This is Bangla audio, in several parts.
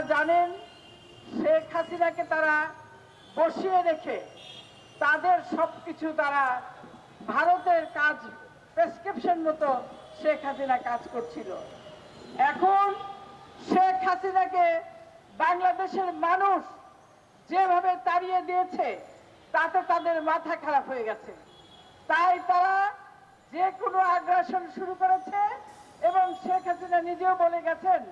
আপনারা জানেন, শেখ হাসিনাকে তারা বসিয়ে রেখে তাদের সব কিছু তারা ভারতের কাজ প্রেসক্রিপশন মতো শেখ হাসিনা কাজ করছিল। এখন শেখ হাসিনাকে বাংলাদেশের মানুষ যেভাবে তাড়িয়ে দিয়েছে, তাতে তাদের মাথা খারাপ হয়ে গেছে। তাই তারা যে কোনো আগ্রাসন শুরু করেছে এবং শেখ হাসিনা নিজেও বলে গেছেন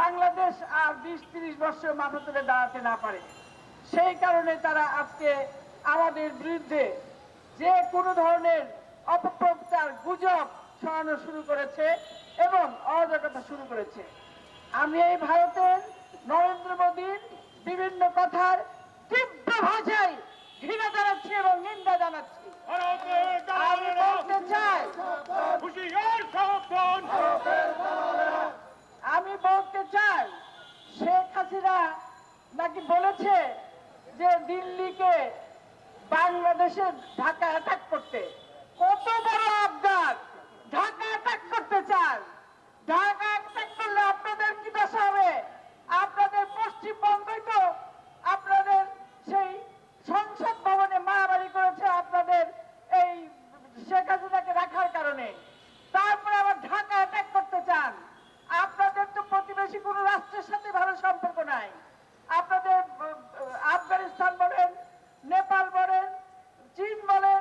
বাংলাদেশ আর বিশ তিরিশ বছর মাথা তুলে দাঁড়াতে না পারে। সেই কারণে তারা আজকে আমাদের বিরুদ্ধে যে কোনো ধরনের অপপ্রচার গুজব ছড়ানো শুরু করেছে এবং অরাজকতা শুরু করেছে। আমি এই ভারতের নরেন্দ্র মোদীর বিভিন্ন কথার তীব্র ভাষায় ঘৃণা জানাচ্ছি এবং নিন্দা জানাচ্ছি। আমি বলতে চাই আমি বলতে চাই শেখ হাসিনা বলেছে যে দিল্লিকে বাংলাদেশের ঢাকা অ্যাটাক করতে কত বড় আবদার ঢাকা অ্যাটাক করতে চান ঢাকা অ্যাটাক করলে আপনাদের কি দশা হবে আপনাদের পশ্চিমবঙ্গই তো আপনাদের সেই সংসদ ভবনে মারামারি করেছে আপনাদের এই শেখ হাসিনাকে রাখার কারণে তারপরে আবার ঢাকা অ্যাটাক করতে চান আপনাদের তো প্রতিবেশী কোন রাষ্ট্রের সাথে ভালো সম্পর্ক নাই আপনাদের আহ, আফগানিস্তান বলেন নেপাল বলেন চীন বলেন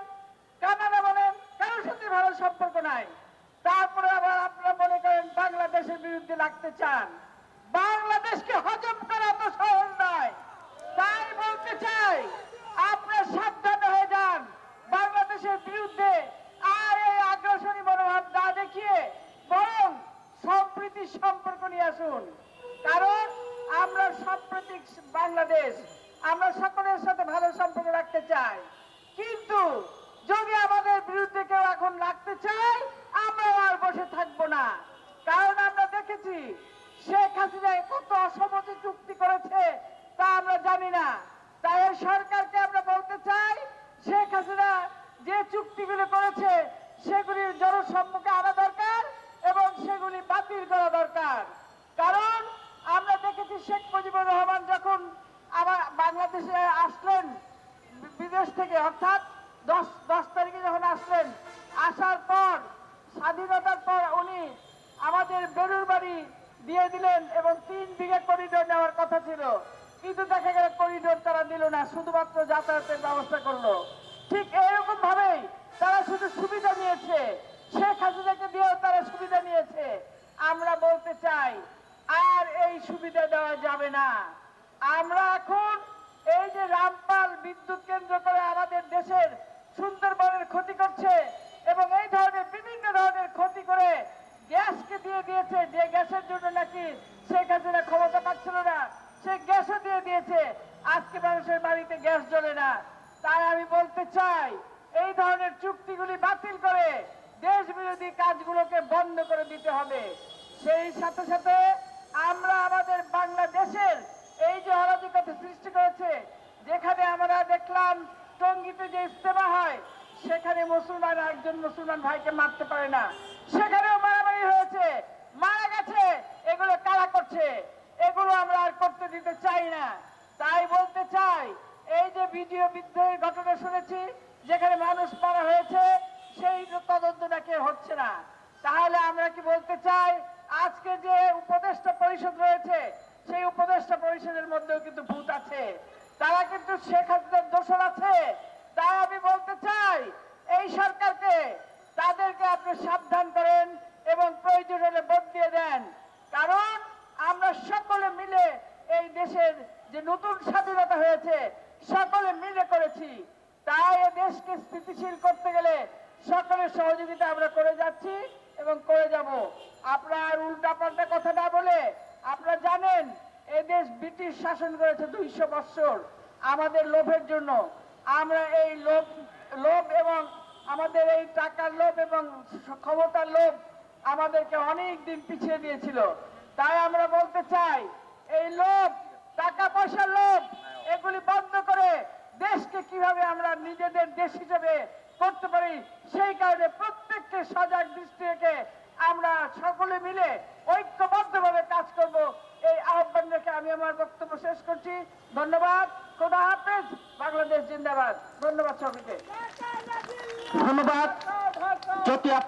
কানাডা বলেন কারোর সাথে ভালো সম্পর্ক নাই। তারপরে আবার আপনারা মনে করেন বাংলাদেশের বিরুদ্ধে লাগতে চান। বাংলাদেশকে হজম করা তো সহজ নয় তাই বলতে চাই আপনারা সাবধানে হয়ে যান। বাংলাদেশের বিরুদ্ধে আর এই আগ্রাসনী মনোভাব না দেখিয়ে বরং সম্প্রীতির সম্পর্ক নিয়ে আসুন। কারণ আমরা সাম্প্রতিক বাংলাদেশ, আমরা সকলের সাথে ভালো সম্পর্ক রাখতে চাই। কিন্তু যদি আমাদের বিরুদ্ধে কেউ এখন রাখতে চায়, আমরা আর বসে থাকব না। কারণ আমরা দেখেছি, শেখ হাসিনা কত অসমতি চুক্তি করেছে, তা আমরা জানি না। তাই সরকারকে আমরা বলতে চাই, শেখ হাসিনা যে চুক্তিগুলো করেছে, সেগুলির জনসম্মুখে আনা দরকার এবং সেগুলি বাতিল করা দরকার। কারণ আমরা দেখেছি, শেখ মুজিবুর রহমান যখন আবার বাংলাদেশে আসলেন বিদেশ থেকে, অর্থাৎ দশ দশ তারিখে যখন আসলেন, আসার পর, স্বাধীনতার পর উনি আমাদের বেরুর বাড়ি দিয়ে দিলেন এবং তিন বিঘা করিডোর নেওয়ার কথা ছিল। কিন্তু দেখা গেল করিডোর তারা দিল না, শুধুমাত্র যাতায়াতের ব্যবস্থা করল। ঠিক এরকম ভাবেই তারা শুধু সুবিধা নিয়েছে। শেখ হাসিনাকে দিয়েও তারা সুবিধা নিয়েছে। আমরা বলতে চাই, আর এই সুবিধা দেওয়া যাবে না। আমরা এখন এই যে রামপাল বিদ্যুৎ কেন্দ্র করে আমাদের সুন্দরবনের ক্ষতি করছে এবং এই ধরনের বিভিন্ন ধরনের ক্ষতি করে গ্যাসকে দিয়ে দিয়েছে, যে গ্যাসের জন্য নাকি শেখ হাসিনা ক্ষমতা পাচ্ছিল না, সে গ্যাসও দিয়ে দিয়েছে। আজকে মানুষের বাড়িতে গ্যাস জ্বলে না। তাই আমি বলতে চাই, এই ধরনের চুক্তিগুলি বাতিল করে দেশ বিরোধী কাজগুলোকে বন্ধ করে দিতে হবে। সেই সাথে সাথে আমরা আমাদের বাংলাদেশের এই যে অরাজকতা সৃষ্টি করেছে, যেখানে আমরা দেখলাম টঙ্গিতে যে ইস্তেমা হয় সেখানে মুসলমান একজন মুসলমান ভাইকে মারতে পারে না। সেখানেও মারামারি হয়েছে। মারা গেছে। এগুলো কারা করছে? এগুলো আমরা আর করতে দিতে চাই না। তাই বলতে চাই, এই যে ভিডিও বিদ্রোহের ঘটনা শুনেছি, যেখানে মানুষ মারা হয়েছে, সেই তদন্ত নাকি হচ্ছে না। তাহলে আমরা কি বলতে চাই, আজকে যে উপদেষ্টা পরিষদ রয়েছে, সেই উপদেষ্টা পরিষদের মধ্যেও কিন্তু ভূত আছে। তারা কিন্তু শেখ হাসিনার দোষর আছে। তাই আমি বলতে চাই, এই সরকারকে তাদেরকে আপনি সাবধান করেন এবং প্রয়োজন হলে বদলিয়ে দেন। কারণ আমরা সকলে মিলে এই দেশের যে নতুন স্বাধীনতা হয়েছে, সকলে মিলে করেছি। তাই এ দেশকে স্থিতিশীল করতে গেলে সকলের সহযোগিতা আমরা করে যাচ্ছি এবং করে যাব। আপনার উল্টা পাল্টা কথা না বলে আপনারা জানেন, এ দেশ ব্রিটিশ শাসন করেছে দুইশো বৎসর। আমাদের লোভের জন্য আমরা এই লোভ লোভ এবং আমাদের এই টাকার লোভ এবং ক্ষমতার লোভ আমাদেরকে অনেক দিন পিছিয়ে দিয়েছিল। তাই আমরা বলতে চাই, এই লোভ টাকা পয়সার লোভ, এগুলি বন্ধ করে দেশকে কীভাবে আমরা নিজেদের দেশ হিসেবে করতে পারি, সেই কারণে প্রত্যেককে সজাগ দৃষ্টি রেখে আমরা সকলে মিলে ঐক্যবদ্ধভাবে কাজ করব। আমার বক্তব্য শেষ করছি। ধন্যবাদ। খোদা হাফেজ। বাংলাদেশ জিন্দাবাদ। ধন্যবাদ সবাইকে। ধন্যবাদ।